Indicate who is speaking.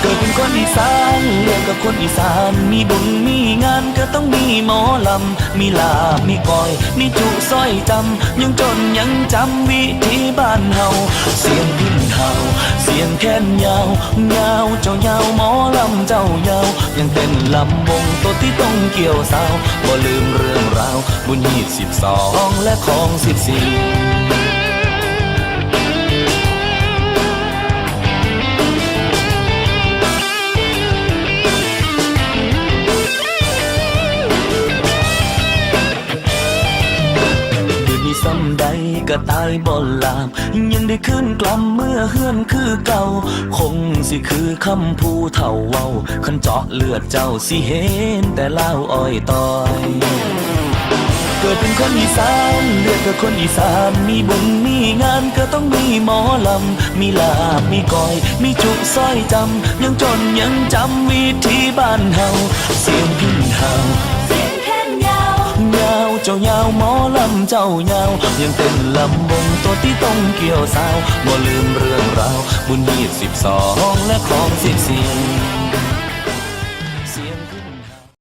Speaker 1: เกิดเป็นคนอีสานเรียกกับคนอีสาน มีบุญมีงานก็ต้องมีหมอลำ มีลาบมีก้อย มีจุสร้อยจำ ยังจนยังจำวิธีบ้านเฮา เสียงพินเฮาเสียงแค้นยาวยาวเจ้ายาวหมอลำเจ้ายาว ยังเต้นลำวงตัวที่ต้องเกี่ยวสาว บ่ลืมเรื่องราว บุญหีดสิบสองและของสิบสี่ ก็ตายบ่ลาม ยังได้ขึ้นกลัมเมื่อเฮือนคือเก่า คงสิคือคำผู้เฒ่าเว้าคันเจาะเลือดเจ้าสิเห็นแต่เล่าอ้อยตอยเกิดเป็นคนอีสานเลือดกับคนอีสาน มีบุญมีงานก็ต้องมีหมอลำ มีลาบ มีก้อย มีจุสร้อยจำ ยังจนยังจำวิธีบ้านเฮาเสียง จ้ายาวหมอลำเจ้ายาว ยังเป็นลำวงตัวที่ต้องเกี่ยวสาวบ่ลืมเรื่องราว บุญยี่สิบสองและของสิบสี่